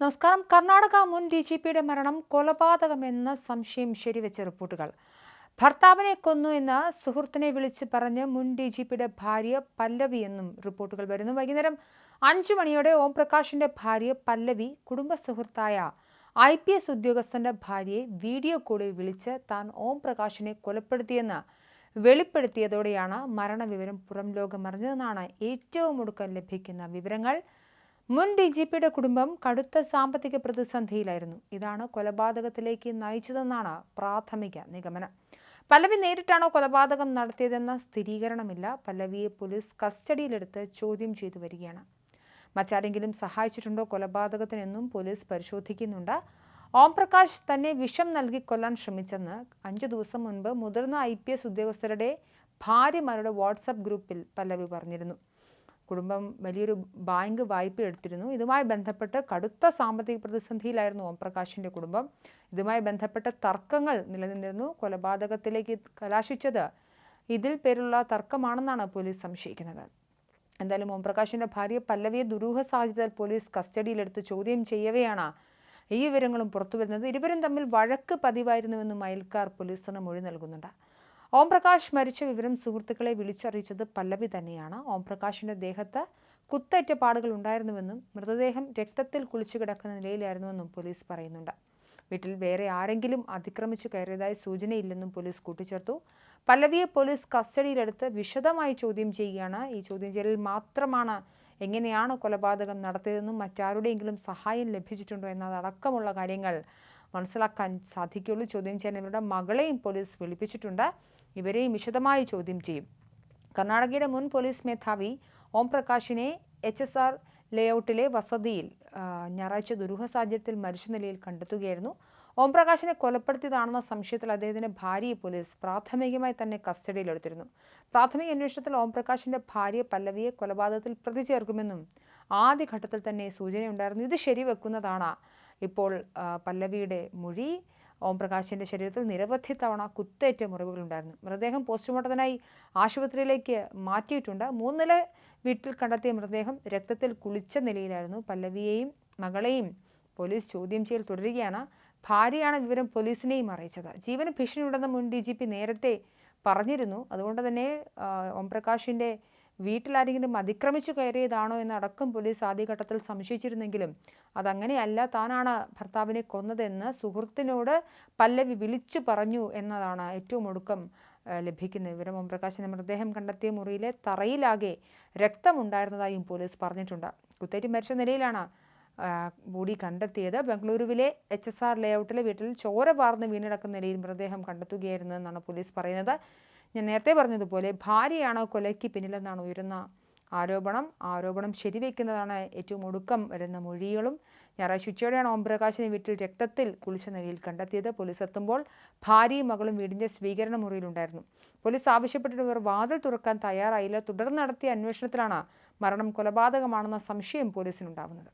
നമസ്കാരം. കർണാടക മുൻ D G പിയുടെ മരണം കൊലപാതകമെന്ന സംശയം ശരിവെച്ച റിപ്പോർട്ടുകൾ. ഭർത്താവിനെ കൊന്നു എന്ന സുഹൃത്തിനെ വിളിച്ച് പറഞ്ഞ് മുൻ ഡി ജി പിയുടെ ഭാര്യ പല്ലവി എന്നും റിപ്പോർട്ടുകൾ വരുന്നു. വൈകുന്നേരം അഞ്ചു മണിയോടെ ഓം പ്രകാശിന്റെ ഭാര്യ പല്ലവി കുടുംബ സുഹൃത്തായ ഐ പി എസ് ഉദ്യോഗസ്ഥന്റെ ഭാര്യയെ വീഡിയോ കോളിൽ വിളിച്ച് താൻ ഓം പ്രകാശിനെ കൊലപ്പെടുത്തിയെന്ന് വെളിപ്പെടുത്തിയതോടെയാണ് മരണവിവരം പുറം ലോകമറിഞ്ഞതെന്നാണ് ഏറ്റവും ഒടുക്കം ലഭിക്കുന്ന വിവരങ്ങൾ. മുൻ ഡി ജി പിയുടെ കുടുംബം കടുത്ത സാമ്പത്തിക പ്രതിസന്ധിയിലായിരുന്നു. ഇതാണ് കൊലപാതകത്തിലേക്ക് നയിച്ചതെന്നാണ് പ്രാഥമിക നിഗമനം. പല്ലവി നേരിട്ടാണോ കൊലപാതകം നടത്തിയതെന്ന സ്ഥിരീകരണമില്ല. പല്ലവിയെ പോലീസ് കസ്റ്റഡിയിലെടുത്ത് ചോദ്യം ചെയ്തു വരികയാണ്. മറ്റാരെങ്കിലും സഹായിച്ചിട്ടുണ്ടോ കൊലപാതകത്തിനെന്നും പോലീസ് പരിശോധിക്കുന്നുണ്ട്. ഓം പ്രകാശ് തന്നെ വിഷം നൽകി കൊല്ലാൻ ശ്രമിച്ചെന്ന് അഞ്ചു ദിവസം മുൻപ് മുതിർന്ന ഐ പി എസ് ഉദ്യോഗസ്ഥരുടെ ഭാര്യമാരുടെ വാട്സപ്പ് ഗ്രൂപ്പിൽ പല്ലവി പറഞ്ഞിരുന്നു. കുടുംബം വലിയൊരു ബാങ്ക് വായ്പ എടുത്തിരുന്നു. ഇതുമായി ബന്ധപ്പെട്ട് കടുത്ത സാമ്പത്തിക പ്രതിസന്ധിയിലായിരുന്നു ഓംപ്രകാശിന്റെ കുടുംബം. ഇതുമായി ബന്ധപ്പെട്ട തർക്കങ്ങൾ നിലനിന്നിരുന്നു. കൊലപാതകത്തിലേക്ക് കലാശിച്ചത് ഇതിൽ പേരുള്ള തർക്കമാണെന്നാണ് പോലീസ് സംശയിക്കുന്നത്. എന്തായാലും ഓംപ്രകാശിന്റെ ഭാര്യ പല്ലവിയെ ദുരൂഹ സാഹചര്യത്തിൽ പോലീസ് കസ്റ്റഡിയിലെടുത്ത് ചോദ്യം ചെയ്യവെയാണ് ഈ വിവരങ്ങളും പുറത്തുവരുന്നത്. ഇരുവരും തമ്മിൽ വഴക്ക് പതിവായിരുന്നുവെന്നും അയൽക്കാർ പോലീസിന് മൊഴി നൽകുന്നുണ്ട്. ഓംപ്രകാശ് മരിച്ച വിവരം സുഹൃത്തുക്കളെ വിളിച്ചറിയിച്ചത് പല്ലവി തന്നെയാണ്. ഓംപ്രകാശിന്റെ ദേഹത്ത് കുത്തേറ്റ പാടുകൾ ഉണ്ടായിരുന്നുവെന്നും മൃതദേഹം രക്തത്തിൽ കുളിച്ചു കിടക്കുന്ന നിലയിലായിരുന്നുവെന്നും പോലീസ് പറയുന്നുണ്ട്. വീട്ടിൽ വേറെ ആരെങ്കിലും അതിക്രമിച്ചു കയറിയതായി സൂചനയില്ലെന്നും പോലീസ് കൂട്ടിച്ചേർത്തു. പല്ലവിയെ പോലീസ് കസ്റ്റഡിയിലെടുത്ത് വിശദമായി ചോദ്യം ചെയ്യുകയാണ്. ഈ ചോദ്യം ചെയ്യലിൽ മാത്രമാണ് എങ്ങനെയാണ് കൊലപാതകം നടത്തിയതെന്നും മറ്റാരുടെയെങ്കിലും സഹായം ലഭിച്ചിട്ടുണ്ടോ എന്നതടക്കമുള്ള കാര്യങ്ങൾ മനസ്സിലാക്കാൻ സാധിക്കുകയുള്ളൂ. ചോദ്യം ചെയ്യാൻ ഇവരുടെ മകളെയും പോലീസ് വിളിപ്പിച്ചിട്ടുണ്ട്. ഇവരെയും വിശദമായി ചോദ്യം ചെയ്യും. കർണാടകയുടെ മുൻ പോലീസ് മേധാവി ഓം പ്രകാശിനെ എച്ച് എസ് ആർ ലേഔട്ടിലെ വസതിയിൽ ഞായറാഴ്ച ദുരൂഹ സാഹചര്യത്തിൽ മരിച്ച നിലയിൽ കണ്ടെത്തുകയായിരുന്നു. ഓം പ്രകാശിനെ കൊലപ്പെടുത്തിയതാണെന്ന സംശയത്തിൽ അദ്ദേഹത്തിന്റെ ഭാര്യയെ പോലീസ് പ്രാഥമികമായി തന്നെ കസ്റ്റഡിയിലെടുത്തിരുന്നു. പ്രാഥമിക അന്വേഷണത്തിൽ ഓം പ്രകാശിന്റെ ഭാര്യ പല്ലവിയെ കൊലപാതകത്തിൽ പ്രതി ചേർക്കുമെന്നും ആദ്യഘട്ടത്തിൽ തന്നെ സൂചനയുണ്ടായിരുന്നു. ഇത് ശരിവെക്കുന്നതാണ് ഇപ്പോൾ പല്ലവിയുടെ മൊഴി ഓംപ്രകാശിന്റെ ശരീരത്തിൽ നിരവധി തവണ കുത്തേറ്റ മുറിവുകളുണ്ടായിരുന്നു. മൃതദേഹം പോസ്റ്റ്മോർട്ടത്തിനായി ആശുപത്രിയിലേക്ക് മാറ്റിയിട്ടുണ്ട്. മൂന്നില വീട്ടിൽ കണ്ടെത്തിയ മൃതദേഹം രക്തത്തിൽ കുളിച്ച നിലയിലായിരുന്നു. പല്ലവിയെയും മകളെയും പോലീസ് ചോദ്യം ചെയ്യൽ തുടരുകയാണ്. ഭാര്യയാണ് വിവരം പോലീസിനെയും അറിയിച്ചത്. ജീവന് ഭീഷണിയുണ്ടെന്ന് മുൻ ഡി ജി പി നേരത്തെ പറഞ്ഞിരുന്നു. അതുകൊണ്ട് തന്നെ ഓംപ്രകാശിന്റെ വീട്ടിലാരെങ്കിലും അതിക്രമിച്ചു കയറിയതാണോ എന്നടക്കം പോലീസ് ആദ്യഘട്ടത്തിൽ സംശയിച്ചിരുന്നെങ്കിലും അതങ്ങനെയല്ല താനാണ് ഭർത്താവിനെ കൊന്നതെന്ന് സുഹൃത്തിനോട് പല്ലവി വിളിച്ചു പറഞ്ഞു എന്നതാണ് ഏറ്റവും ഒടുക്കം ലഭിക്കുന്ന വിവരം ഓംപ്രകാശിന്റെ മൃതദേഹം കണ്ടെത്തിയ മുറിയിലെ തറയിലാകെ രക്തമുണ്ടായിരുന്നതായും പോലീസ് പറഞ്ഞിട്ടുണ്ട്. കുത്തേറ്റ് മരിച്ച നിലയിലാണ് ബോഡി കണ്ടെത്തിയത്. ബംഗളൂരുവിലെ എച്ച് എസ് ആർ ലേഔട്ടിലെ വീട്ടിൽ ചോര വാർന്ന് വീണടക്കുന്ന നിലയിൽ മൃതദേഹം കണ്ടെത്തുകയായിരുന്നു എന്നാണ് പോലീസ് പറയുന്നത്. ഞാൻ നേരത്തെ പറഞ്ഞതുപോലെ ഭാര്യയാണ് കൊലയ്ക്ക് പിന്നിലെന്നാണ് ഉയരുന്ന ആരോപണം. ആരോപണം ശരിവെക്കുന്നതാണ് ഏറ്റവും ഒടുക്കം വരുന്ന മൊഴികളും. ഞായറാഴ്ച ഉച്ചയോടെയാണ് ഓംപ്രകാശിനെ വീട്ടിൽ രക്തത്തിൽ കുളിച്ച നിലയിൽ കണ്ടെത്തിയത്. പോലീസ് എത്തുമ്പോൾ ഭാര്യയും മകളും വീടിന്റെ സ്വീകരണ മുറിയിലുണ്ടായിരുന്നു. പോലീസ് ആവശ്യപ്പെട്ടിട്ട് ഇവർ വാതിൽ തുറക്കാൻ തയ്യാറായില്ല. തുടർന്ന് നടത്തിയ അന്വേഷണത്തിലാണ് മരണം കൊലപാതകമാണെന്ന സംശയം പോലീസിനുണ്ടാവുന്നത്.